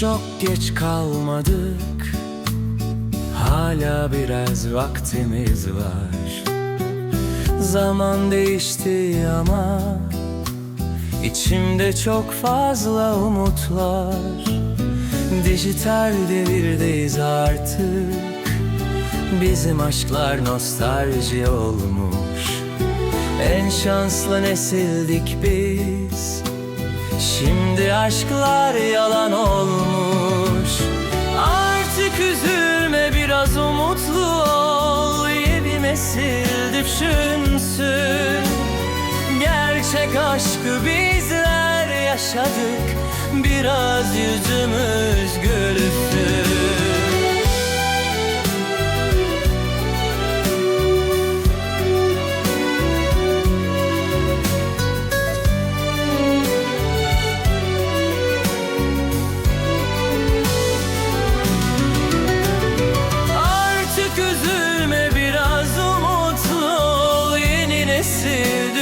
Çok geç kalmadık. Hala biraz vaktimiz var. Zaman değişti ama içimde çok fazla umutlar. Dijital devirdeyiz artık. Bizim aşklar nostalji olmuş. En şanslı nesildik biz aşklar yalan olmuş. Artık üzülme biraz umutlu ol. Yeni nesil düşünsün. Gerçek aşkı bizler yaşadık. Biraz yüzümüz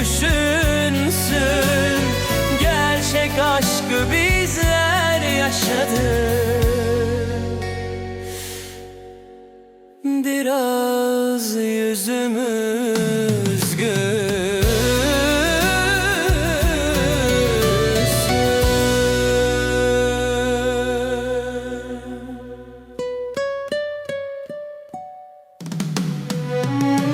düşünsün. Gerçek aşkı bizler yaşadık. Biraz yüzümüz gül Música